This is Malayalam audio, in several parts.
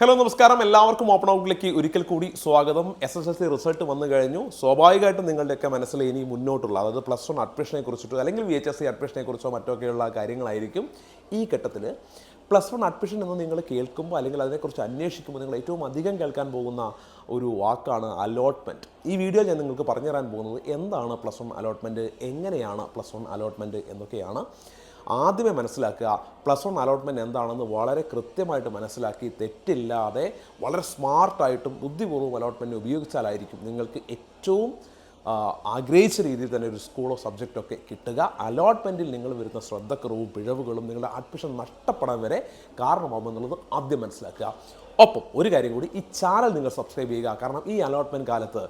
ഹലോ നമസ്കാരം. എല്ലാവർക്കും ഓപ്പൺ ഔട്ടിലേക്ക് ഒരിക്കൽ കൂടി സ്വാഗതം. S S L C result വന്നു കഴിഞ്ഞു. സ്വാഭാവികമായിട്ടും നിങ്ങളുടെയൊക്കെ മനസ്സിൽ ഇനി മുന്നോട്ടുള്ള അതായത് പ്ലസ് വൺ അഡ്മിഷനെ കുറിച്ചിട്ടോ അല്ലെങ്കിൽ വി എച്ച് എസ് സി അഡ്മിഷനെ കുറിച്ചോ മറ്റൊക്കെയുള്ള കാര്യങ്ങളായിരിക്കും ഈ ഘട്ടത്തിൽ പ്ലസ് വൺ അഡ്മിഷൻ എന്ന് നിങ്ങൾ കേൾക്കുമ്പോൾ അല്ലെങ്കിൽ അതിനെക്കുറിച്ച് അന്വേഷിക്കുമ്പോൾ നിങ്ങൾ ഏറ്റവും അധികം കേൾക്കാൻ പോകുന്ന ഒരു വാക്കാണ് അലോട്ട്മെന്റ് ഈ വീഡിയോ ഞാൻ നിങ്ങൾക്ക് പറഞ്ഞു തരാൻ പോകുന്നത് എന്താണ് പ്ലസ് വൺ അലോട്ട്മെന്റ് എങ്ങനെയാണ് പ്ലസ് വൺ അലോട്ട്മെന്റ് എന്നൊക്കെയാണ്. ആദ്യമേ മനസ്സിലാക്കുക പ്ലസ് വൺ അലോട്ട്മെന്റ് എന്താണെന്ന് വളരെ കൃത്യമായിട്ട് മനസ്സിലാക്കി തെറ്റില്ലാതെ വളരെ സ്മാർട്ടായിട്ടും ബുദ്ധിപൂർവം അലോട്ട്മെന്റ് ഉപയോഗിച്ചാലായിരിക്കും നിങ്ങൾക്ക് ഏറ്റവും ആഗ്രഹിച്ച രീതിയിൽ തന്നെ ഒരു സ്കൂളോ സബ്ജക്റ്റോ ഒക്കെ കിട്ടുക. അലോട്ട്മെന്റിൽ നിങ്ങൾ വരുന്ന ശ്രദ്ധക്കുറവും പിഴവുകളും നിങ്ങളുടെ അഡ്മിഷൻ നഷ്ടപ്പെടാൻ വരെ കാരണമാകുമെന്നുള്ളത് ആദ്യം മനസ്സിലാക്കുക. ഒപ്പം ഒരു കാര്യം കൂടി ഈ ചാനൽ നിങ്ങൾ സബ്സ്ക്രൈബ് ചെയ്യുക. കാരണം ഈ അലോട്ട്മെന്റ് കാലത്ത്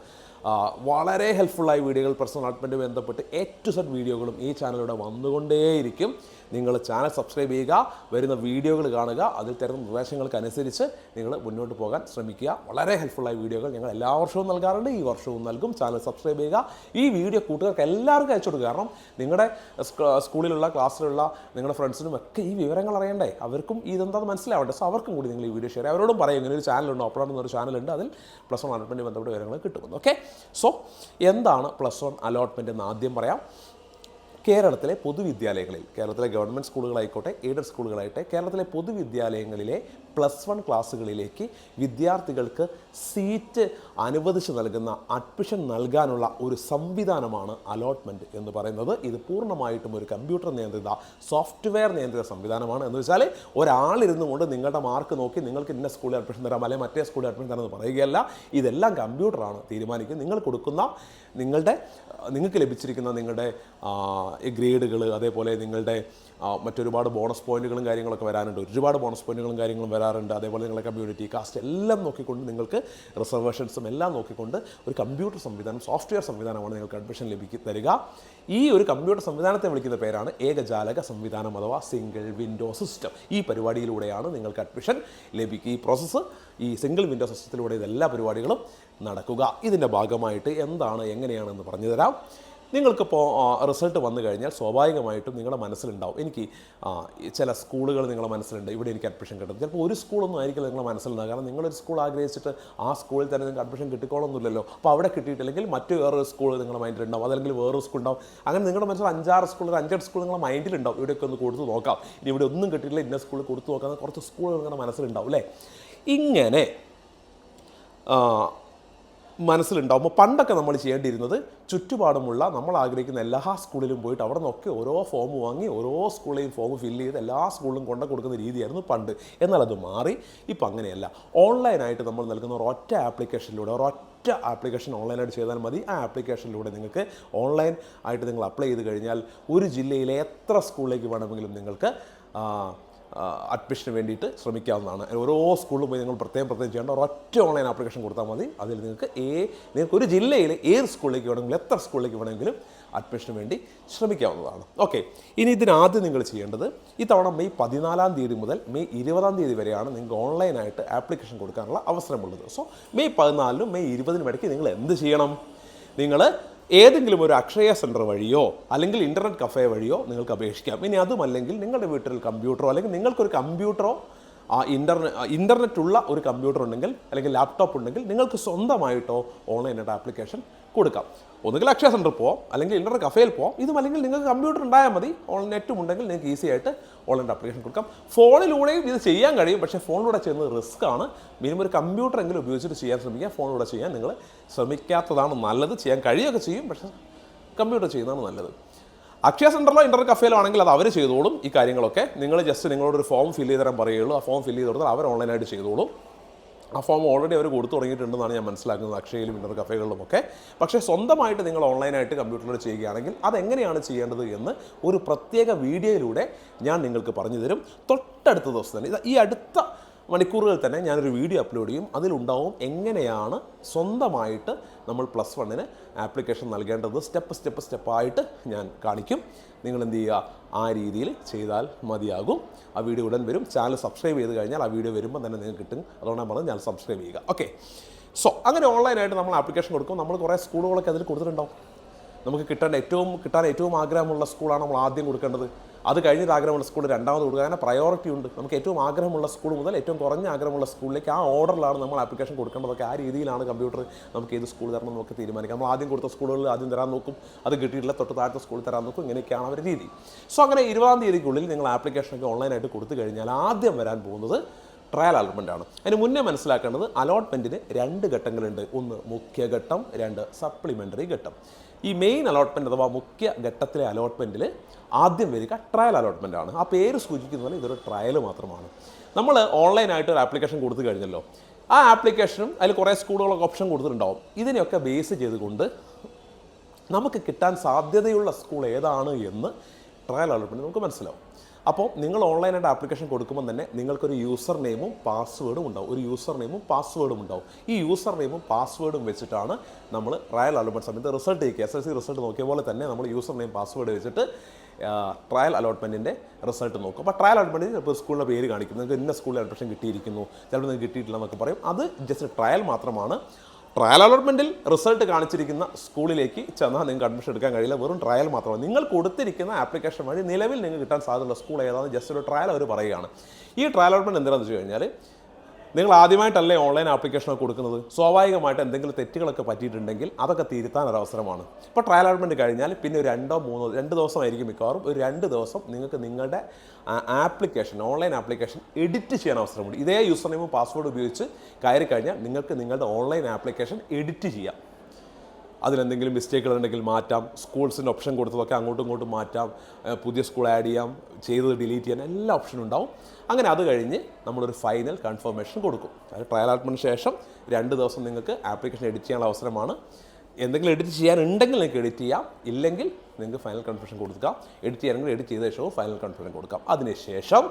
വളരെ ഹെൽപ്ഫുള്ളായ വീഡിയോകൾ പേഴ്സണൽ ഡെവലപ്മെന്റ് ബന്ധപ്പെട്ട് എ ടു വീഡിയോകളും ഈ ചാനലിലൂടെ വന്നുകൊണ്ടേയിരിക്കും. നിങ്ങൾ ചാനൽ സബ്സ്ക്രൈബ് ചെയ്യുക വരുന്ന വീഡിയോകൾ കാണുക അതിൽ തരുന്ന നിർദ്ദേശങ്ങൾക്കനുസരിച്ച് നിങ്ങൾ മുന്നോട്ട് പോകാൻ ശ്രമിക്കുക. വളരെ ഹെൽപ്ഫുള്ളായ വീഡിയോകൾ ഞങ്ങൾ എല്ലാ വർഷവും നൽകാറുണ്ട്. ഈ വർഷവും നൽകും. ചാനൽ സബ്സ്ക്രൈബ് ചെയ്യുക. ഈ വീഡിയോ കൂട്ടുകാർക്ക് എല്ലാവർക്കും അയച്ചു കൊടുക്കുക. കാരണം നിങ്ങളുടെ സ്കൂളിലുള്ള ക്ലാസ്സിലുള്ള നിങ്ങളുടെ ഫ്രണ്ട്സിനും ഒക്കെ ഈ വിവരങ്ങൾ അറിയണ്ടേ? അവർക്കും ഇതെന്താണെന്ന് മനസ്സിലാവട്ടെ സോ അവർക്കും കൂടി നിങ്ങൾ ഈ വീഡിയോ ഷെയർ അവരോടും പറയും ഇങ്ങനെ ഒരു ചാനലുണ്ട് ഓപ്പൺ എന്നൊരു ചാനലുണ്ട് അതിൽ പ്ലസ് വൺ അലോട്ട്മെന്റ് ബന്ധപ്പെട്ട വിവരങ്ങൾ കിട്ടുമെന്ന്. ഓക്കെ സോ എന്താണ് പ്ലസ് വൺ അലോട്ട്മെന്റ് എന്ന് ആദ്യം പറയാം. കേരളത്തിലെ പൊതുവിദ്യാലയങ്ങളിൽ കേരളത്തിലെ ഗവൺമെന്റ് സ്കൂളുകളായിക്കോട്ടെ എയ്ഡഡ് സ്കൂളുകളായിട്ടെ കേരളത്തിലെ പൊതുവിദ്യാലയങ്ങളിലെ പ്ലസ് വൺ ക്ലാസ്സുകളിലേക്ക് വിദ്യാർത്ഥികൾക്ക് സീറ്റ് അനുവദിച്ച് നൽകുന്ന അഡ്മിഷൻ നൽകാനുള്ള ഒരു സംവിധാനമാണ് അലോട്ട്മെന്റ് എന്ന് പറയുന്നത്. ഇത് പൂർണമായിട്ടും ഒരു കമ്പ്യൂട്ടർ നിയന്ത്രിത സോഫ്റ്റ്വെയർ നിയന്ത്രിത സംവിധാനമാണ്. എന്ന് വെച്ചാൽ ഒരാളിരുന്നു കൊണ്ട് നിങ്ങളുടെ മാർക്ക് നോക്കി നിങ്ങൾക്ക് ഇന്ന സ്കൂളിൽ അഡ്മിഷൻ തരാം അല്ലെങ്കിൽ മറ്റേ സ്കൂളിൽ അഡ്മിഷൻ തരാമെന്ന് പറയുകയല്ല. ഇതെല്ലാം കമ്പ്യൂട്ടറാണ് തീരുമാനിക്കുന്നത്. നിങ്ങൾ കൊടുക്കുന്ന നിങ്ങളുടെ നിങ്ങൾക്ക് ലഭിച്ചിരിക്കുന്ന നിങ്ങളുടെ ഗ്രേഡുകൾ അതേപോലെ നിങ്ങളുടെ മറ്റൊരുപാട് ബോണസ് പോയിന്റുകളും കാര്യങ്ങളൊക്കെ വരാനുണ്ട്. ഒരുപാട് ബോണസ് പോയിന്റുകളും കാര്യങ്ങളും വരാറുണ്ട് അതേപോലെ നിങ്ങളുടെ കമ്മ്യൂണിറ്റി കാസ്റ്റ് എല്ലാം നോക്കിക്കൊണ്ട് നിങ്ങൾക്ക് റിസർവേഷൻസും എല്ലാം നോക്കിക്കൊണ്ട് ഒരു കമ്പ്യൂട്ടർ സംവിധാനം സോഫ്റ്റ്വെയർ സംവിധാനമാണ് നിങ്ങൾക്ക് അഡ്മിഷൻ ലഭിക്കുക തരിക. ഈ ഒരു കമ്പ്യൂട്ടർ സംവിധാനത്തെ വിളിക്കുന്ന പേരാണ് ഏകജാലക സംവിധാനം അഥവാ സിംഗിൾ വിൻഡോ സിസ്റ്റം ഈ പരിപാടിയിലൂടെയാണ് നിങ്ങൾക്ക് അഡ്മിഷൻ ലഭിക്കുക ഈ പ്രോസസ്സ് ഈ സിംഗിൾ വിൻഡോ സിസ്റ്റത്തിലൂടെ ഇതെല്ലാ പരിപാടികളും നടക്കുക. ഇതിന്റെ ഭാഗമായിട്ട് എന്താണ് എങ്ങനെയാണെന്ന് പറഞ്ഞു തരാം നിങ്ങൾക്കിപ്പോൾ റിസൾട്ട് വന്നു കഴിഞ്ഞാൽ സ്വാഭാവികമായിട്ടും നിങ്ങളുടെ മനസ്സിലുണ്ടാവും. എനിക്ക് ചില സ്കൂളുകൾ നിങ്ങളുടെ മനസ്സിലുണ്ട്. ഇവിടെ എനിക്ക് അഡ്മിഷൻ കിട്ടും ചിലപ്പോൾ ഒരു സ്കൂളൊന്നും ആയിരിക്കില്ല നിങ്ങളുടെ മനസ്സിലുണ്ടാകുക കാരണം നിങ്ങളൊരു സ്കൂൾ ആഗ്രഹിച്ചിട്ട് ആ സ്കൂളിൽ തന്നെ നിങ്ങൾക്ക് അഡ്മിഷൻ കിട്ടിക്കോളൊന്നുമില്ലല്ലോ. അപ്പോൾ അവിടെ കിട്ടിയിട്ടില്ലെങ്കിൽ മറ്റു വേറൊരു സ്കൂൾ നിങ്ങളുടെ മൈൻഡിലുണ്ടാവും. അതല്ലെങ്കിൽ വേറൊരു സ്കൂൾ ഉണ്ടാവും അങ്ങനെ നിങ്ങളുടെ മനസ്സിൽ അഞ്ചാറ് ഒരു അഞ്ചെട്ട് സ്കൂൾ നിങ്ങളുടെ മൈൻഡിലുണ്ടാവും. ഇവിടെയൊക്കെ ഒന്ന് കൊടുത്ത് നോക്കാം. ഇനി ഇവിടെ ഒന്നും കിട്ടിയിട്ടില്ല ഇന്ന സ്കൂളിൽ കൊടുത്ത് നോക്കാം. കുറച്ച് സ്കൂളുകൾ നിങ്ങളുടെ മനസ്സിലുണ്ടാവും അല്ലേ? ഇങ്ങനെ ആ, മനസ്സിലുണ്ടാകുമ്പോൾ പണ്ടൊക്കെ നമ്മൾ ചെയ്യേണ്ടിയിരുന്നത് ചുറ്റുപാടുമുള്ള നമ്മൾ ആഗ്രഹിക്കുന്ന എല്ലാ സ്കൂളിലും പോയിട്ട് അവിടെ നിന്നൊക്കെ ഓരോ ഫോം വാങ്ങി ഓരോ സ്കൂളിലെയും ഫോം ഫില്ല് ചെയ്ത് എല്ലാ സ്കൂളിലും കൊണ്ട കൊടുക്കുന്ന രീതിയായിരുന്നു പണ്ട്. എന്നാൽ അത് മാറി. ഇപ്പം അങ്ങനെയല്ല. ഓൺലൈനായിട്ട് നമ്മൾ നൽകുന്ന ഒരൊറ്റ ആപ്ലിക്കേഷനിലൂടെ ഒരൊറ്റ ആപ്ലിക്കേഷൻ ഓൺലൈനായിട്ട് ചെയ്താൽ മതി. ആ ആപ്ലിക്കേഷനിലൂടെ നിങ്ങൾക്ക് ഓൺലൈൻ ആയിട്ട് നിങ്ങൾ അപ്ലൈ ചെയ്ത് കഴിഞ്ഞാൽ ഒരു ജില്ലയിലെ എത്ര സ്കൂളിലേക്ക് വേണമെങ്കിലും നിങ്ങൾക്ക് അഡ്മിഷന് വേണ്ടിയിട്ട് ശ്രമിക്കാവുന്നതാണ്. ഓരോ സ്കൂളിലും പോയി നിങ്ങൾ പ്രത്യേകം പ്രത്യേകം ചെയ്യേണ്ട ഒരൊറ്റ ഓൺലൈൻ ആപ്ലിക്കേഷൻ കൊടുത്താൽ മതി. അതിൽ നിങ്ങൾക്ക് ഏ നിങ്ങൾക്ക് ഒരു ജില്ലയിൽ ഏത് സ്കൂളിലേക്ക് വേണമെങ്കിലും എത്ര സ്കൂളിലേക്ക് വേണമെങ്കിലും അഡ്മിഷന് വേണ്ടി ശ്രമിക്കാവുന്നതാണ്. ഓക്കെ ഇനി ഇതിനാദ്യം നിങ്ങൾ ചെയ്യേണ്ടത് ഇത്തവണ മെയ് പതിനാലാം തീയതി മുതൽ മെയ് ഇരുപതാം തീയതി വരെയാണ് നിങ്ങൾക്ക് ഓൺലൈനായിട്ട് ആപ്ലിക്കേഷൻ കൊടുക്കാനുള്ള അവസരമുള്ളത്. സോ മെയ് പതിനാലിനും മെയ് ഇരുപതിനും ഇടയ്ക്ക് നിങ്ങൾ എന്ത് ചെയ്യണം? നിങ്ങൾ ഏതെങ്കിലും ഒരു അക്ഷയ സെന്റർ വഴിയോ അല്ലെങ്കിൽ ഇന്റർനെറ്റ് കഫേ വഴിയോ നിങ്ങൾക്ക് അപേക്ഷിക്കാം. ഇനി അതുമല്ലെങ്കിൽ നിങ്ങളുടെ വീട്ടിൽ കമ്പ്യൂട്ടറോ അല്ലെങ്കിൽ നിങ്ങൾക്കൊരു കമ്പ്യൂട്ടറോ ആ ഇന്റർനെ ഇന്റർനെറ്റ് ഉള്ള ഒരു കമ്പ്യൂട്ടർ ഉണ്ടെങ്കിൽ അല്ലെങ്കിൽ ലാപ്ടോപ്പ് ഉണ്ടെങ്കിൽ നിങ്ങൾക്ക് സ്വന്തമായിട്ടോ ഓൺലൈനായിട്ട് ആപ്ലിക്കേഷൻ കൊടുക്കാം. ഒന്നുകിൽ അക്ഷയ സെന്ററിൽ പോവാം അല്ലെങ്കിൽ ഇന്റർനെറ്റ് കഫേയിൽ പോവാം. ഇതും അല്ലെങ്കിൽ നിങ്ങൾക്ക് കമ്പ്യൂട്ടർ ഉണ്ടായാൽ മതി. ഓൺലൈൻ നെറ്റും ഉണ്ടെങ്കിൽ നിങ്ങൾക്ക് ഈസി ആയിട്ട് ഓൺലൈൻ ആപ്ലിക്കേഷൻ കൊടുക്കാം. ഫോണിലൂടെയും ഇത് ചെയ്യാൻ കഴിയും. പക്ഷേ ഫോണിലൂടെ ചെയ്യുന്ന റിസ്ക് ആണ്. മിനിമം ഒരു കമ്പ്യൂട്ടർ എങ്കിലും ഉപയോഗിച്ചിട്ട് ചെയ്യാൻ ശ്രമിക്കുക. ഫോണിലൂടെ ചെയ്യാൻ നിങ്ങൾ ശ്രമിക്കാത്തതാണ് നല്ലത്. ചെയ്യാൻ കഴിയുകയൊക്കെ ചെയ്യും. പക്ഷേ കമ്പ്യൂട്ടർ ചെയ്യുന്നതാണ് നല്ലത്. അക്ഷയ സെന്ററിലോ ഇന്റർനെറ്റ് കഫേലോ ആണെങ്കിൽ അത് അവർ ചെയ്തോളും. ഈ കാര്യങ്ങളൊക്കെ നിങ്ങൾ ജസ്റ്റ് നിങ്ങളോട് ഒരു ഫോം ഫില്ല് ചെയ്ത് തരാൻ പറയുള്ളൂ ആ ഫോം ഫില്ല് ചെയ്ത് കൊടുത്താൽ അവർ ഓൺലൈനായിട്ട് ചെയ്തോളും. ആ ഫോം ഓൾറെഡി അവർ കൊടുത്തു തുടങ്ങിയിട്ടുണ്ടെന്നാണ് ഞാൻ മനസ്സിലാക്കുന്നത് അക്ഷയയിലും ഇന്റർനെറ്റ് കഫേകളിലും ഒക്കെ. പക്ഷേ സ്വന്തമായിട്ട് നിങ്ങൾ ഓൺലൈനായിട്ട് കമ്പ്യൂട്ടറിൽ ചെയ്യുകയാണെങ്കിൽ അതെങ്ങനെയാണ് ചെയ്യേണ്ടത് എന്ന് ഒരു പ്രത്യേക വീഡിയോയിലൂടെ ഞാൻ നിങ്ങൾക്ക് പറഞ്ഞു തരും. തൊട്ടടുത്ത ദിവസം തന്നെ ഈ അടുത്ത മണിക്കൂറുകളിൽ തന്നെ ഞാനൊരു വീഡിയോ അപ്ലോഡ് ചെയ്യും. അതിലുണ്ടാവും എങ്ങനെയാണ് സ്വന്തമായിട്ട് നമ്മൾ പ്ലസ് വണ്ണിന് ആപ്ലിക്കേഷൻ നൽകേണ്ടത്. സ്റ്റെപ്പ് സ്റ്റെപ്പ് സ്റ്റെപ്പായിട്ട് ഞാൻ കാണിക്കും. നിങ്ങൾ എന്ത് ചെയ്യുക? ആ രീതിയിൽ ചെയ്താൽ മതിയാകും. ആ വീഡിയോ ഉടൻ വരും. ചാനൽ സബ്സ്ക്രൈബ് ചെയ്ത് കഴിഞ്ഞാൽ ആ വീഡിയോ വരുമ്പോൾ തന്നെ നിങ്ങൾക്ക് കിട്ടും. അതുകൊണ്ടാണ് പറഞ്ഞത് ഞാൻ സബ്സ്ക്രൈബ് ചെയ്യുക. ഓക്കെ സോ അങ്ങനെ ഓൺലൈനായിട്ട് നമ്മൾ ആപ്ലിക്കേഷൻ കൊടുക്കും. നമ്മൾ കുറേ സ്കൂളുകളൊക്കെ അതിൽ കൊടുത്തിട്ടുണ്ടാവും. നമുക്ക് കിട്ടേണ്ട ഏറ്റവും കിട്ടാൻ ഏറ്റവും ആഗ്രഹമുള്ള സ്കൂളാണ് നമ്മൾ ആദ്യം കൊടുക്കേണ്ടത്. അത് കഴിഞ്ഞിട്ട് ആഗ്രഹമുള്ള സ്കൂളിൽ രണ്ടാമത് കൊടുക്കുക. അങ്ങനെ പ്രയോറിറ്റി ഉണ്ട്. നമുക്ക് ഏറ്റവും ആഗ്രഹമുള്ള സ്കൂൾ മുതൽ ഏറ്റവും കുറഞ്ഞ ആഗ്രഹമുള്ള സ്കൂളിലേക്ക് ആ ഓർഡറിലാണ് നമ്മൾ ആപ്ലിക്കേഷൻ കൊടുക്കേണ്ടതൊക്കെ. ആ രീതിയിലാണ് കമ്പ്യൂട്ടർ നമുക്ക് ഏത് സ്കൂൾ തരണം എന്നൊക്കെ തീരുമാനിക്കാം നമ്മൾ ആദ്യം കൊടുത്ത സ്കൂളുകളിൽ ആദ്യം തരാൻ നോക്കും. അത് കിട്ടിയിട്ടില്ല തൊട്ട് താഴത്തെ സ്കൂളിൽ തരാൻ നോക്കും. ഇങ്ങനെയൊക്കെയാണ് അവരുടെ രീതി. സോ അങ്ങനെ ഇരുപതാം തീയതിക്കുള്ളിൽ നിങ്ങൾ ആപ്ലിക്കേഷനൊക്കെ ഓൺലൈനായിട്ട് കൊടുത്തു കഴിഞ്ഞാൽ ആദ്യം വരാൻ പോകുന്നത് ട്രയൽ അലോട്ട്മെന്റ് ആണ്. അതിന് മുന്നേ മനസ്സിലാക്കേണ്ടത് അലോട്ട്മെന്റിന് രണ്ട് ഘട്ടങ്ങളുണ്ട്. ഒന്ന് മുഖ്യഘട്ടം രണ്ട് സപ്ലിമെന്ററി ഘട്ടം. ഈ മെയിൻ അലോട്ട്മെന്റ് അഥവാ മുഖ്യ ഘട്ടത്തിലെ അലോട്ട്മെന്റിൽ ആദ്യം വരിക ട്രയൽ അലോട്ട്മെന്റ് ആണ്. ആ പേര് സൂചിക്കുന്നത് ഇതൊരു ട്രയൽ മാത്രമാണ്. നമ്മൾ ഓൺലൈനായിട്ട് ഒരു ആപ്ലിക്കേഷൻ കൊടുത്തു കഴിഞ്ഞല്ലോ. ആ ആപ്ലിക്കേഷനും അതിൽ കുറേ സ്കൂളുകളൊക്കെ ഓപ്ഷൻ കൊടുത്തിട്ടുണ്ടാവും. ഇതിനെയൊക്കെ ബേസ് ചെയ്തുകൊണ്ട് നമുക്ക് കിട്ടാൻ സാധ്യതയുള്ള സ്കൂൾ ഏതാണ് എന്ന് ട്രയൽ അലോട്ട്മെന്റ് നമുക്ക് മനസ്സിലാവും. അപ്പോൾ നിങ്ങൾ ഓൺലൈനായിട്ട് ആപ്ലിക്കേഷൻ കൊടുക്കുമ്പോൾ തന്നെ നിങ്ങൾക്കൊരു യൂസർ നെയിമും പാസ്വേഡും ഉണ്ടാവും. ഒരു യൂസർ നെയിമും പാസ്വേഡും ഉണ്ടാവും. ഈ യൂസർ നെയിമും പാസ്വേഡും വെച്ചിട്ടാണ് നമ്മൾ ട്രയൽ അലോട്ട്മെന്റ് സമയത്ത് റിസൾട്ട് ചെയ്യുക. എസ് എൽ സി റിസൾട്ട് നോക്കിയ പോലെ തന്നെ നമ്മൾ യൂസർ നെയിം പാസ്വേഡ് വെച്ചിട്ട് ട്രയൽ അലോട്ട്മെന്റിന്റെ റിസൾട്ട് നോക്കും. അപ്പോൾ ട്രയൽ അലോട്ട്മെന്റിൽ ചിലപ്പോൾ സ്കൂളിന്റെ പേര് കാണിക്കും. നിങ്ങൾക്ക് ഇന്ന സ്കൂളിൽ അഡ്മിഷൻ കിട്ടിയിരിക്കുന്നു. ചിലപ്പോൾ നിങ്ങൾക്ക് കിട്ടിയിട്ടില്ല എന്നൊക്കെ പറയും. അത് ജസ്റ്റ് ട്രയൽ മാത്രമാണ്. ട്രയൽ അലോട്ട്മെന്റിൽ റിസൾട്ട് കാണിച്ചിരിക്കുന്ന സ്കൂളിലേക്ക് ചെന്നാൽ നിങ്ങൾക്ക് അഡ്മിഷൻ എടുക്കാൻ കഴിയില്ല. വെറും ട്രയൽ മാത്രമാണ്. നിങ്ങൾ കൊടുത്തിരിക്കുന്ന ആപ്ലിക്കേഷൻ വഴി നിലവിൽ നിങ്ങൾക്ക് കിട്ടാൻ സാധ്യതയുള്ള സ്കൂൾ ഏതാണെന്ന് ജസ്റ്റ് ഒരു ട്രയൽ അവർ പറയുകയാണ്. ഈ ട്രയൽ അലോട്ട്മെന്റ് എന്താണെന്ന് വെച്ച് കഴിഞ്ഞാൽ നിങ്ങൾ ആദ്യമായിട്ടല്ലേ ഓൺലൈൻ ആപ്ലിക്കേഷനൊക്കെ കൊടുക്കുന്നത്? സ്വാഭാവികമായിട്ട് എന്തെങ്കിലും തെറ്റുകളൊക്കെ പറ്റിയിട്ടുണ്ടെങ്കിൽ അതൊക്കെ തിരുത്താൻ ഒരു അവസരമാണ്. ഇപ്പോൾ ട്രയൽ അലോട്ട്മെന്റ് കഴിഞ്ഞാൽ പിന്നെ ഒരു രണ്ടോ മൂന്നോ രണ്ട് ദിവസമായിരിക്കും മിക്കവാറും. ഒരു രണ്ട് ദിവസം നിങ്ങൾക്ക് നിങ്ങളുടെ ആപ്ലിക്കേഷൻ ഓൺലൈൻ ആപ്ലിക്കേഷൻ എഡിറ്റ് ചെയ്യാൻ അവസരമുണ്ട്. ഇതേ യൂസർ നെയിമും പാസ്വേഡ് ഉപയോഗിച്ച് കയറി കഴിഞ്ഞാൽ നിങ്ങൾക്ക് നിങ്ങളുടെ ഓൺലൈൻ ആപ്ലിക്കേഷൻ എഡിറ്റ് ചെയ്യാം. അതിലെന്തെങ്കിലും മിസ്റ്റേക്കുകൾ ഉണ്ടെങ്കിൽ മാറ്റാം. സ്കൂൾസിന്റെ ഓപ്ഷൻ കൊടുത്തതൊക്കെ അങ്ങോട്ടും ഇങ്ങോട്ടും മാറ്റാം. പുതിയ സ്കൂൾ ആഡ് ചെയ്യാം. ചെയ്തത് ഡിലീറ്റ് ചെയ്യാൻ എല്ലാ ഓപ്ഷനും ഉണ്ടാവും. അങ്ങനെ അത് കഴിഞ്ഞ് നമ്മളൊരു ഫൈനൽ കൺഫർമേഷൻ കൊടുക്കും. അത് ട്രയൽ അലോട്ട്മെന്റിന് ശേഷം രണ്ട് ദിവസം നിങ്ങൾക്ക് ആപ്ലിക്കേഷൻ എഡിറ്റ് ചെയ്യാനുള്ള അവസരമാണ്. എന്തെങ്കിലും എഡിറ്റ് ചെയ്യാനുണ്ടെങ്കിൽ നിങ്ങൾക്ക് എഡിറ്റ് ചെയ്യാം. ഇല്ലെങ്കിൽ നിങ്ങൾക്ക് ഫൈനൽ കൺഫർമേഷൻ കൊടുക്കാം. എഡിറ്റ് ചെയ്യണമെങ്കിൽ എഡിറ്റ് ചെയ്ത ശേഷവും ഫൈനൽ കൺഫർമേഷൻ കൊടുക്കാം. അതിനുശേഷം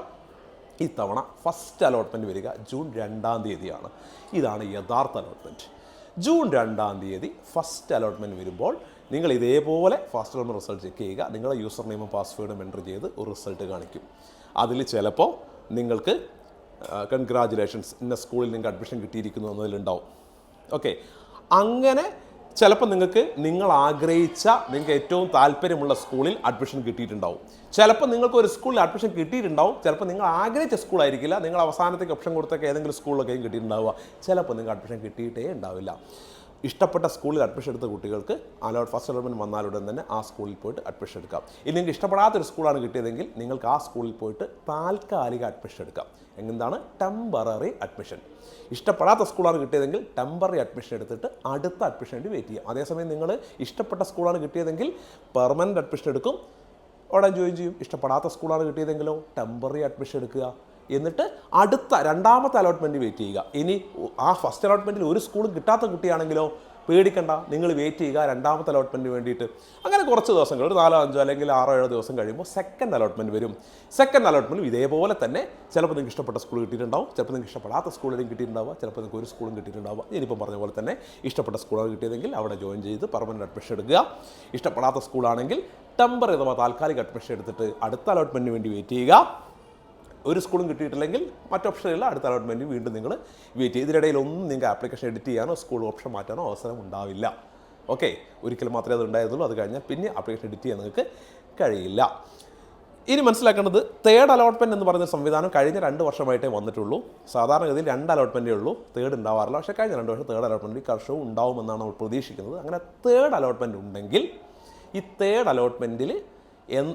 ഇത്തവണ ഫസ്റ്റ് അലോട്ട്മെന്റ് വരിക ജൂൺ രണ്ടാം തീയതിയാണ്. ഇതാണ് യഥാർത്ഥ അലോട്ട്മെന്റ് ജൂൺ രണ്ടാം തീയതി ഫസ്റ്റ് അലോട്ട്മെന്റ് വരുമ്പോൾ നിങ്ങൾ ഇതേപോലെ ഫസ്റ്റ് അലോട്ട്മെന്റ് റിസൾട്ട് ചെക്ക് ചെയ്യുക. നിങ്ങളുടെ യൂസർ നെയിമും പാസ്വേഡും എന്റർ ചെയ്ത് ഒരു റിസൾട്ട് കാണിക്കും. അതിൽ ചിലപ്പോൾ നിങ്ങൾക്ക് കൺഗ്രാജുലേഷൻസ് ഇന്ന സ്കൂളിൽ നിങ്ങൾക്ക് അഡ്മിഷൻ കിട്ടിയിരിക്കുന്നു എന്നതിലുണ്ടാവും. ഓക്കെ അങ്ങനെ ചിലപ്പോൾ നിങ്ങൾക്ക് നിങ്ങൾ ആഗ്രഹിച്ച നിങ്ങൾക്ക് ഏറ്റവും താല്പര്യമുള്ള സ്കൂളിൽ അഡ്മിഷൻ കിട്ടിയിട്ടുണ്ടാവും. ചിലപ്പോൾ നിങ്ങൾക്ക് ഒരു സ്കൂളിൽ അഡ്മിഷൻ കിട്ടിയിട്ടുണ്ടാവും. ചിലപ്പോൾ നിങ്ങൾ ആഗ്രഹിച്ച സ്കൂളായിരിക്കില്ല നിങ്ങൾ അവസാനത്തേക്ക് ഓപ്ഷൻ കൊടുത്തൊക്കെ ഏതെങ്കിലും സ്കൂളിലൊക്കെയും കിട്ടിയിട്ടുണ്ടാവുക. ചിലപ്പോൾ നിങ്ങൾക്ക് അഡ്മിഷൻ കിട്ടിയിട്ടേ ഉണ്ടാവില്ല. ഇഷ്ടപ്പെട്ട സ്കൂളിൽ അഡ്മിഷൻ എടുത്ത കുട്ടികൾക്ക് അലോട്ട് ഫസ്റ്റ് അലോട്ട്മെന്റ് വന്നാലുടൻ തന്നെ ആ സ്കൂളിൽ പോയിട്ട് അഡ്മിഷൻ എടുക്കാം. ഇനി നിങ്ങൾക്ക് ഇഷ്ടപ്പെടാത്തൊരു സ്കൂളാണ് കിട്ടിയതെങ്കിൽ നിങ്ങൾക്ക് ആ സ്കൂളിൽ പോയിട്ട് താൽക്കാലിക അഡ്മിഷൻ എടുക്കാം. എന്താണ്? ടെമ്പററി അഡ്മിഷൻ ഇഷ്ടപ്പെടാത്ത സ്കൂളാണ് കിട്ടിയതെങ്കിൽ ടെമ്പററി അഡ്മിഷൻ എടുത്തിട്ട് അടുത്ത അഡ്മിഷൻ വേണ്ടി വെയിറ്റ് ചെയ്യാം. അതേസമയം നിങ്ങൾ ഇഷ്ടപ്പെട്ട സ്കൂളാണ് കിട്ടിയതെങ്കിൽ പെർമനന്റ് അഡ്മിഷൻ എടുക്കും. ഉടൻ ജോയിൻ ചെയ്യും. ഇഷ്ടപ്പെടാത്ത സ്കൂളാണ് കിട്ടിയതെങ്കിലോ ടെമ്പററി അഡ്മിഷൻ എടുക്കുക. എന്നിട്ട് അടുത്ത രണ്ടാമത്തെ അലോട്ട്മെന്റ് വെയിറ്റ് ചെയ്യുക. ഇനി ആ ഫസ്റ്റ് അലോട്ട്മെന്റിൽ ഒരു സ്കൂളും കിട്ടാത്ത കുട്ടിയാണെങ്കിലോ പേടിക്കണ്ട. നിങ്ങൾ വെയിറ്റ് ചെയ്യുക രണ്ടാമത്തെ അലോട്ട്മെന്റ് വേണ്ടിയിട്ട്. അങ്ങനെ കുറച്ച് ദിവസങ്ങൾ ഒരു നാലോ അഞ്ചോ അല്ലെങ്കിൽ ആറോ ഏഴോ ദിവസം കഴിയുമ്പോൾ സെക്കൻഡ് അലോട്ട്മെന്റ് വരും. സെക്കൻഡ് അലോട്ട്മെന്റും ഇതേപോലെ തന്നെ ചിലപ്പോൾ നിങ്ങൾക്ക് ഇഷ്ടപ്പെട്ട സ്കൂൾ കിട്ടിയിട്ടുണ്ടാവും. ചിലപ്പോൾ നിങ്ങൾക്ക് ഇഷ്ടപ്പെടാത്ത സ്കൂളിലും കിട്ടിയിട്ടുണ്ടാവുക. ചിലപ്പോൾ നിങ്ങൾക്ക് ഒരു സ്കൂളും കിട്ടിയിട്ടുണ്ടാവുക. ഇനിയിപ്പം പറഞ്ഞ പോലെ തന്നെ ഇഷ്ടപ്പെട്ട സ്കൂളാണ് കിട്ടിയതെങ്കിൽ അവിടെ ജോയിൻ ചെയ്ത് പെർമനന്റ് അഡ്മിഷൻ എടുക്കുക. ഇഷ്ടപ്പെടാത്ത സ്കൂളാണെങ്കിൽ ടെമ്പർ അഥവാ താൽക്കാലിക അഡ്മിഷൻ എടുത്തിട്ട് അടുത്ത അലോട്ട്മെന്റിന് വേണ്ടി വെയിറ്റ് ചെയ്യുക. ഒരു സ്കൂളും കിട്ടിയിട്ടില്ലെങ്കിൽ മറ്റ് ഓപ്ഷനില്ല അടുത്ത അലോട്ട്മെന്റ് വീണ്ടും നിങ്ങൾ വെയിറ്റ് ചെയ്യും. ഇതിനിടയിൽ ഒന്നും നിങ്ങൾക്ക് ആപ്ലിക്കേഷൻ എഡിറ്റ് ചെയ്യാനോ സ്കൂൾ ഓപ്ഷൻ മാറ്റാനോ അവസരം ഉണ്ടാവില്ല. ഓക്കെ ഒരിക്കൽ മാത്രമേ അത് ഉണ്ടായിരുന്നുള്ളൂ. അത് കഴിഞ്ഞാൽ പിന്നെ ആപ്ലിക്കേഷൻ എഡിറ്റ് ചെയ്യാൻ നിങ്ങൾക്ക് കഴിയില്ല. ഇനി മനസ്സിലാക്കേണ്ടത് തേർഡ് അലോട്ട്മെന്റ് എന്ന് പറയുന്ന സംവിധാനം കഴിഞ്ഞ രണ്ട് വർഷമായിട്ടേ വന്നിട്ടുള്ളൂ. സാധാരണഗതിയിൽ രണ്ട് അലോട്ട്മെന്റേ ഉള്ളൂ. തേർഡ് ഉണ്ടാവാറില്ല. പക്ഷേ കഴിഞ്ഞ രണ്ട് വർഷം തേർഡ് അലോട്ട്മെന്റ് ഈ വർഷവും ഉണ്ടാവുമെന്നാണ് നമ്മൾ പ്രതീക്ഷിക്കുന്നത്. അങ്ങനെ തേർഡ് അലോട്ട്മെന്റ് ഉണ്ടെങ്കിൽ ഈ തേർഡ് അലോട്ട്മെന്റിൽ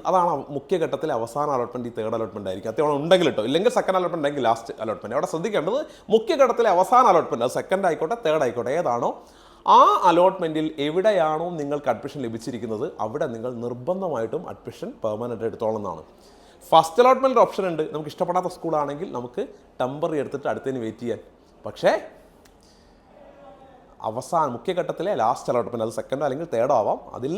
അതാണ് മുഖ്യഘട്ടത്തിൽ അവസാന അലോട്ട്മെന്റ് ഈ തേർഡ് അലോട്ട്മെന്റ് ആയിരിക്കും. അത്യാവശ്യം ഉണ്ടെങ്കിൽ കേട്ടോ ഇല്ലെങ്കിൽ സെക്കൻഡ് അലോട്ട്മെന്റ് ഉണ്ടെങ്കിൽ ലാസ്റ്റ് അലോട്ട്മെന്റ് അവിടെ ശ്രദ്ധിക്കേണ്ടത് മുഖ്യഘട്ടത്തിലെ അവസാന അലോട്ട്മെന്റ് അത് സെക്കൻഡ് ആയിക്കോട്ടെ തേർഡ് ആയിക്കോട്ടെ ഏതാണോ ആ അലോട്ട്മെന്റിൽ എവിടെയാണോ നിങ്ങൾക്ക് അഡ്മിഷൻ ലഭിച്ചിരിക്കുന്നത് അവിടെ നിങ്ങൾ നിർബന്ധമായിട്ടും അഡ്മിഷൻ പെർമനന്റ് എടുത്തോളം എന്നാണ് ഫസ്റ്റ് അലോട്ട്മെന്റ് ഓപ്ഷൻ ഉണ്ട്. നമുക്ക് ഇഷ്ടപ്പെടാത്ത സ്കൂളാണെങ്കിൽ നമുക്ക് ടെമ്പററി എടുത്തിട്ട് അടുത്തതിന് വെയിറ്റ് ചെയ്യാൻ. പക്ഷേ അവസാന മുഖ്യഘട്ടത്തിലെ ലാസ്റ്റ് അലോട്ട്മെന്റ് അത് സെക്കൻഡോ അല്ലെങ്കിൽ തേർഡോ ആവാം. അതിൽ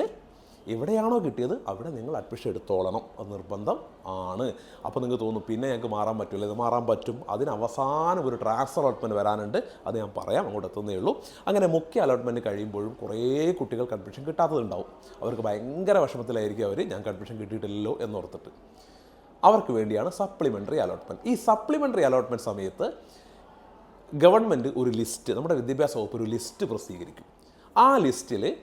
എവിടെയാണോ കിട്ടിയത് അവിടെ നിങ്ങൾ അഡ്മിഷൻ എടുത്തോളണം. അത് നിർബന്ധം ആണ്. അപ്പോൾ നിങ്ങൾക്ക് തോന്നും പിന്നെ ഞങ്ങൾക്ക് മാറാൻ പറ്റില്ല ഇത് മാറാൻ പറ്റും. അതിന് അവസാനം ഒരു ട്രാൻസ്ഫർ അലോട്ട്മെന്റ് വരാനുണ്ട്. അത് ഞാൻ പറയാം അങ്ങോട്ട് എത്തുന്നേ ഉള്ളൂ. അങ്ങനെ മുഖ്യ അലോട്ട്മെന്റ് കഴിയുമ്പോഴും കുറേ കുട്ടികൾക്ക് അഡ്മിഷൻ കിട്ടാത്തതുണ്ടാവും. അവർക്ക് ഭയങ്കര വിഷമത്തിലായിരിക്കും അവർ ഞങ്ങൾക്ക് അഡ്മിഷൻ കിട്ടിയിട്ടില്ലല്ലോ എന്നോർത്തിട്ട്. അവർക്ക് വേണ്ടിയാണ് സപ്ലിമെന്ററി അലോട്ട്മെന്റ് ഈ സപ്ലിമെന്ററി അലോട്ട്മെന്റ് സമയത്ത് ഗവൺമെന്റ് ഒരു ലിസ്റ്റ് നമ്മുടെ വിദ്യാഭ്യാസ വകുപ്പ് ഒരു ലിസ്റ്റ് പ്രസിദ്ധീകരിക്കും. ആ ലിസ്റ്റിൽ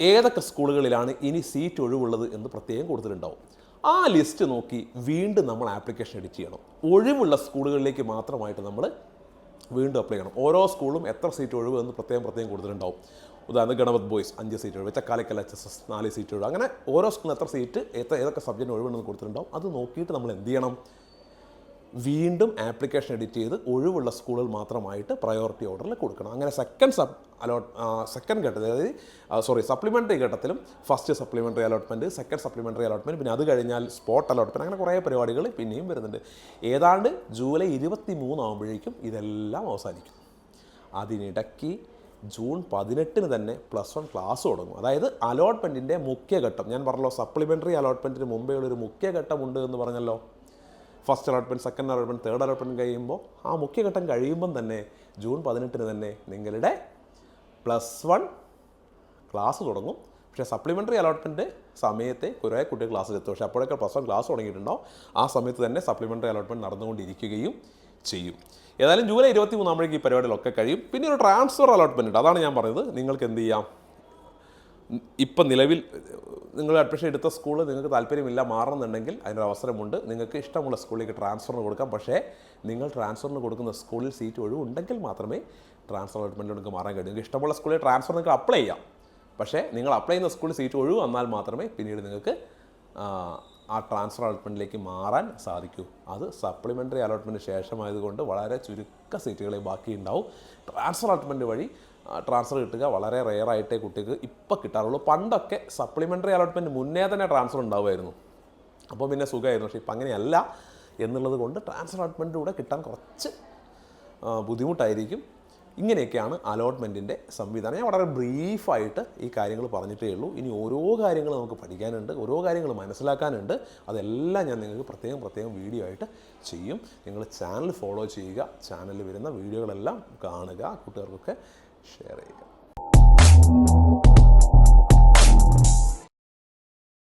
ഏതൊക്കെ സ്കൂളുകളിലാണ് ഇനി സീറ്റ് ഒഴിവുള്ളത് എന്ന് പ്രത്യേകം കൊടുത്തിട്ടുണ്ടാവും ആ ലിസ്റ്റ് നോക്കി വീണ്ടും നമ്മൾ ആപ്ലിക്കേഷൻ എഡിറ്റ് ചെയ്യണം. ഒഴിവുള്ള സ്കൂളുകളിലേക്ക് മാത്രമായിട്ട് നമ്മൾ വീണ്ടും അപ്ലൈ ചെയ്യണം. ഓരോ സ്കൂളും എത്ര സീറ്റ് ഒഴിവ് എന്ന് പ്രത്യേകം പ്രത്യേകം കൊടുത്തിട്ടുണ്ടാവും ഉദാഹരണം ഗണപത് ബോയ്സ് അഞ്ച് സീറ്റ് ഒഴിവ് ചക്കാലക്കൽ എച്ച് എസ് എസ് നാല് സീറ്റ് ഒഴിവ്. അങ്ങനെ ഓരോ സ്കൂളിൽ എത്ര സീറ്റ് എത്ര ഏതൊക്കെ സബ്ജക്റ്റിന് ഒഴിവുണ്ടെന്ന് കൊടുത്തിട്ടുണ്ടാവും അത് നോക്കിയിട്ട് നമ്മൾ എന്ത് ചെയ്യണം? വീണ്ടും ആപ്ലിക്കേഷൻ എഡിറ്റ് ചെയ്ത് ഒഴിവുള്ള സ്കൂളുകൾ മാത്രമായിട്ട് പ്രയോറിറ്റി ഓർഡറിൽ കൊടുക്കണം. അങ്ങനെ സെക്കൻഡ് സബ് അലോട്ട് സെക്കൻഡ് ഘട്ടത്തിൽ അതായത് സോറി സപ്ലിമെന്ററി ഘട്ടത്തിലും first supplementary allotment second supplementary allotment പിന്നെ അത് കഴിഞ്ഞാൽ സ്പോട്ട് അലോട്ട്മെന്റ് അങ്ങനെ കുറേ പരിപാടികൾ പിന്നെയും വരുന്നുണ്ട്. ഏതാണ്ട് ജൂലൈ ഇരുപത്തി മൂന്നാകുമ്പോഴേക്കും ഇതെല്ലാം അവസാനിക്കും. അതിനിടയ്ക്ക് ജൂൺ പതിനെട്ടിന് തന്നെ പ്ലസ് വൺ ക്ലാസ് തുടങ്ങും. അതായത് അലോട്ട്മെന്റിന്റെ മുഖ്യഘട്ടം ഞാൻ പറഞ്ഞല്ലോ സപ്ലിമെന്ററി അലോട്ട്മെന്റിന് മുമ്പേ ഉള്ളൊരു മുഖ്യഘട്ടമുണ്ട് എന്ന് പറഞ്ഞല്ലോ. First allotment second allotment third allotment കഴിയുമ്പോൾ ആ മുഖ്യഘട്ടം കഴിയുമ്പം തന്നെ ജൂൺ പതിനെട്ടിന് തന്നെ നിങ്ങളുടെ പ്ലസ് വൺ ക്ലാസ് തുടങ്ങും. പക്ഷേ സപ്ലിമെന്ററി അലോട്ട്മെന്റ് സമയത്തെ കുറേ കുട്ടികൾ ക്ലാസ്സിൽ എത്തും പക്ഷേ അപ്പോഴൊക്കെ പ്ലസ് വൺ ക്ലാസ് തുടങ്ങിയിട്ടുണ്ടോ ആ സമയത്ത് തന്നെ സപ്ലിമെന്ററി അലോട്ട്മെന്റ് നടന്നുകൊണ്ടിരിക്കുകയും ചെയ്യും. ഏതായാലും ജൂലൈ ഇരുപത്തി മൂന്നാകുമ്പോഴേക്ക് ഈ പരിപാടികളൊക്കെ കഴിയും. പിന്നെ ഒരു ട്രാൻസ്ഫർ അലോട്ട്മെന്റ് ഉണ്ട്. അതാണ് ഞാൻ പറഞ്ഞത്. നിങ്ങൾക്ക് എന്ത് ചെയ്യാം? ഇപ്പം നിലവിൽ നിങ്ങൾ അഡ്മിഷൻ എടുത്ത സ്കൂൾ നിങ്ങൾക്ക് താല്പര്യമില്ല മാറണമെന്നുണ്ടെങ്കിൽ അതിനൊരു അവസരമുണ്ട്. നിങ്ങൾക്ക് ഇഷ്ടമുള്ള സ്കൂളിലേക്ക് ട്രാൻസ്ഫറിന് കൊടുക്കാം. പക്ഷേ നിങ്ങൾ ട്രാൻസ്ഫറിന് കൊടുക്കുന്ന സ്കൂളിൽ സീറ്റ് ഒഴിവുണ്ടെങ്കിൽ മാത്രമേ ട്രാൻസ്ഫർ അലോട്ട്മെന്റ് നിങ്ങൾക്ക് മാറാൻ കഴിയൂ. നിങ്ങൾക്ക് ഇഷ്ടമുള്ള സ്കൂളിൽ ട്രാൻസ്ഫർ നിങ്ങൾക്ക് അപ്ലൈ ചെയ്യാം. പക്ഷേ നിങ്ങൾ അപ്ലൈ ചെയ്യുന്ന സ്കൂളിൽ സീറ്റ് ഒഴിവ് വന്നാൽ മാത്രമേ പിന്നീട് നിങ്ങൾക്ക് ആ, ട്രാൻസ്ഫർ അലോട്ട്മെന്റിലേക്ക് മാറാൻ സാധിക്കൂ. അത് സപ്ലിമെന്ററി അലോട്ട്മെന്റ് ശേഷമായതുകൊണ്ട് വളരെ ചുരുക്ക സീറ്റുകളെ ബാക്കിയുണ്ടാവും. ട്രാൻസ്ഫർ അലോട്ട്മെന്റ് വഴി ട്രാൻസ്ഫർ കിട്ടുക. വളരെ റെയർ ആയിട്ടേ കുട്ടിക്ക് ഇപ്പോൾ കിട്ടാറുള്ളൂ. പണ്ടൊക്കെ സപ്ലിമെന്ററി അലോട്ട്മെന്റ് മുന്നേ തന്നെ ട്രാൻസ്ഫർ ഉണ്ടാവുമായിരുന്നു. അപ്പോൾ പിന്നെ സുഖമായിരുന്നു. പക്ഷേ ഇപ്പം അങ്ങനെയല്ല എന്നുള്ളത് കൊണ്ട് ട്രാൻസ്ഫർ അലോട്ട്മെന്റിലൂടെ കിട്ടാൻ കുറച്ച് ബുദ്ധിമുട്ടായിരിക്കും. ഇങ്ങനെയൊക്കെയാണ് അലോട്ട്മെന്റിന്റെ സംവിധാനം. ഞാൻ വളരെ ബ്രീഫായിട്ട് ഈ കാര്യങ്ങൾ പറഞ്ഞിട്ടേ ഉള്ളൂ. ഇനി ഓരോ കാര്യങ്ങൾ നമുക്ക് പഠിക്കാനുണ്ട് ഓരോ കാര്യങ്ങൾ മനസ്സിലാക്കാനുണ്ട്. അതെല്ലാം ഞാൻ നിങ്ങൾക്ക് പ്രത്യേകം പ്രത്യേകം വീഡിയോ ആയിട്ട് ചെയ്യും. നിങ്ങൾ ചാനൽ ഫോളോ ചെയ്യുക. ചാനലിൽ വരുന്ന വീഡിയോകളെല്ലാം കാണുക. കൂട്ടുകാർക്കൊക്കെ ഷെയർ ചെയ്യുക.